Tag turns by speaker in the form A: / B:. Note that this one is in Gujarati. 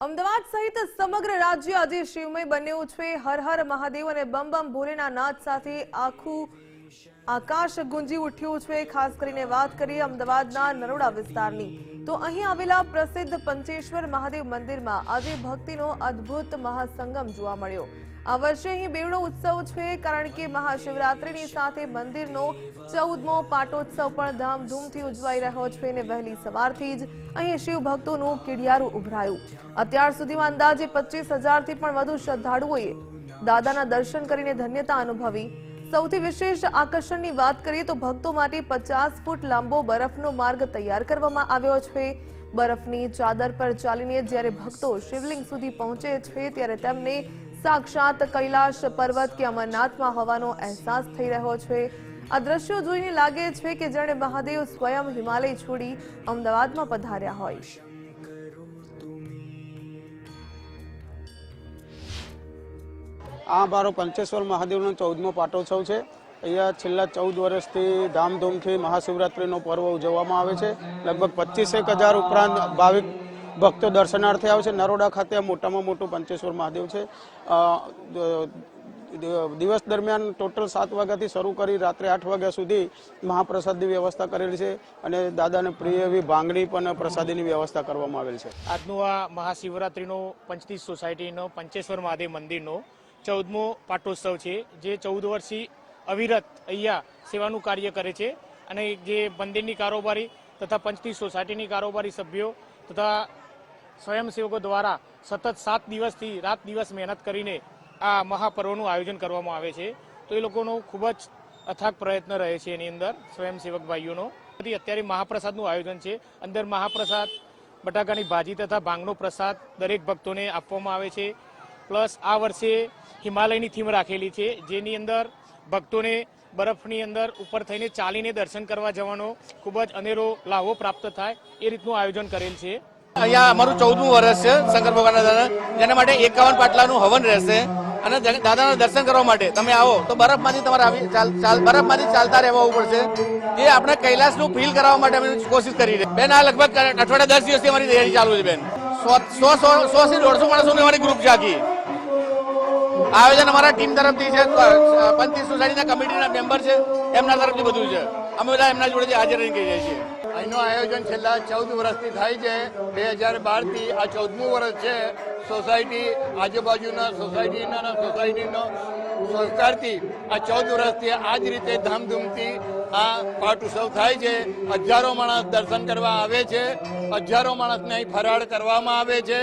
A: અમદાવાદ સહિત સમગ્ર રાજ્ય આજે શિવમય બન્યું છે. હર હર મહાદેવ અને બમ બમ ભોલેના નાદ સાથે આખું આકાશ ગુંજી ઉઠ્યું છે. ખાસ કરીને વાત કરીએ અમદાવાદના નરોડા વિસ્તારની. તો અહીં આવેલા પ્રસિદ્ધ પંચેશ્વર મહાદેવ મંદિરમાં આજે ભક્તિનો અદ્ભુત મહાસંગમ જોવા મળ્યો. આ વર્ષે અહીં બેવડો ઉત્સવ છે, કારણ કે મહાશિવરાત્રિની સાથે મંદિરનો ચૌદમો પાટોત્સવ પણ ધામધૂમથી ઉજવાઈ રહ્યો છે અને વહેલી સવારથી જ અહીં શિવ ભક્તોનું કીડિયારું ઉભરાયું. અત્યાર સુધીમાં અંદાજે પચીસ હજારથી પણ વધુ શ્રદ્ધાળુઓએ દાદાના દર્શન કરીને ધન્યતા અનુભવી. સૌથી વિશેષ આકર્ષણની વાત કરીએ તો ભક્તો માટે પચાસ ફૂટ લાંબો બરફનો માર્ગ તૈયાર કરવામાં આવ્યો છે. બરફની ચાદર પર ચાલીને જ્યારે ભક્તો શિવલિંગ સુધી પહોંચે છે, ત્યારે તેમને સાક્ષાત કૈલાશ પર્વત કે અમરનાથમાં હોવાનો અહેસાસ થઈ રહ્યો છે. આ દ્રશ્યો જોઈને લાગે છે કે જાણે મહાદેવ સ્વયં હિમાલય છોડી અમદાવાદમાં પધાર્યા હોય.
B: આ મારો પંચેશ્વર મહાદેવનો ચૌદમો પાટોત્સવ છે. અહીંયા છેલ્લા ચૌદ વર્ષથી ધામધૂમથી મહાશિવરાત્રિનો પર્વ ઉજવવામાં આવે છે. લગભગ પચીસેક હજાર ઉપરાંત ભાવિક ભક્તો દર્શનાર્થે આવે છે. નરોડા ખાતે મોટામાં મોટું પંચેશ્વર મહાદેવ છે. દિવસ દરમિયાન ટોટલ સાત વાગ્યાથી શરૂ કરી રાત્રે આઠ વાગ્યા સુધી મહાપ્રસાદની વ્યવસ્થા કરેલી છે અને દાદાને પ્રિય એવી ભાંગણી પણ પ્રસાદીની વ્યવસ્થા કરવામાં આવેલ છે.
C: આજનું આ મહાશિવરાત્રિનો પંચતીસ સોસાયટીનો પંચેશ્વર મહાદેવ મંદિરનો ચૌદમો પાટોત્સવ છે, જે ચૌદ વર્ષથી અવિરત અહીંયા સેવાનું કાર્ય કરે છે અને જે મંદિરની કારોબારી તથા પંચની સોસાયટીની કારોબારી સભ્યો તથા સ્વયંસેવકો દ્વારા સતત સાત દિવસથી રાત દિવસ મહેનત કરીને આ મહાપર્વનું આયોજન કરવામાં આવે છે. તો એ લોકોનો ખૂબ જ અથાગ પ્રયત્ન રહે છે એની અંદર, સ્વયંસેવક ભાઈઓનો. અત્યારે મહાપ્રસાદનું આયોજન છે. અંદર મહાપ્રસાદ, બટાકાની ભાજી તથા ભાંગનો પ્રસાદ દરેક ભક્તોને આપવામાં આવે છે. પ્લસ આ વર્ષે હિમાલયની થીમ રાખેલી છે, જેની અંદર ભક્તોને બરફની અંદર ઉપર થઈને ચાલીને દર્શન કરવા જવાનો ખૂબ જ અનેરો લાહો પ્રાપ્ત થાય એ રીતનું આયોજન કરેલ છે.
D: અહીંયા અમારું ચૌદમું વર્ષ છે, શંકર ભગવાનના દાદા જેના માટે એકાવન પાટલાનું હવન રહેશે અને દાદાના દર્શન કરવા માટે તમે આવો તો બરફમાંથી તમારે આવી બરફમાંથી ચાલતા રહેવું પડશે એ આપણે કૈલાસનું ફીલ કરાવવા માટે અમે કોશિશ કરી રહી બેન, આ લગભગ અઠવાડિયા દસ દિવસથી અમારી તૈયારી ચાલુ છે, બેન. સો સો, સો- થી દોઢસો માણસોની અમારી ગ્રુપ આખી. આયોજન અમારા ટીમ તરફથી છે. પંચી સોસાયટીના કમિટીના મેમ્બર છે. એમના તરફથી બધું છે. અમે બધા એમના જોડે હાજર રહીને કહીએ છીએ.
E: અહીંનું આયોજન છેલ્લા ચૌદ વર્ષથી થાય છે. બે હજાર બારથી આ ચૌદમું વર્ષ છે. સોસાયટી આજુબાજુના સોસાયટીના સોસાયટીનો સહકારથી આ ચૌદ વર્ષથી આ જ રીતે ધામધૂમથી આ પાટ ઉત્સવ થાય છે. હજારો માણસ દર્શન કરવા આવે છે. હજારો માણસને અહીં ફરાળ કરવામાં આવે છે.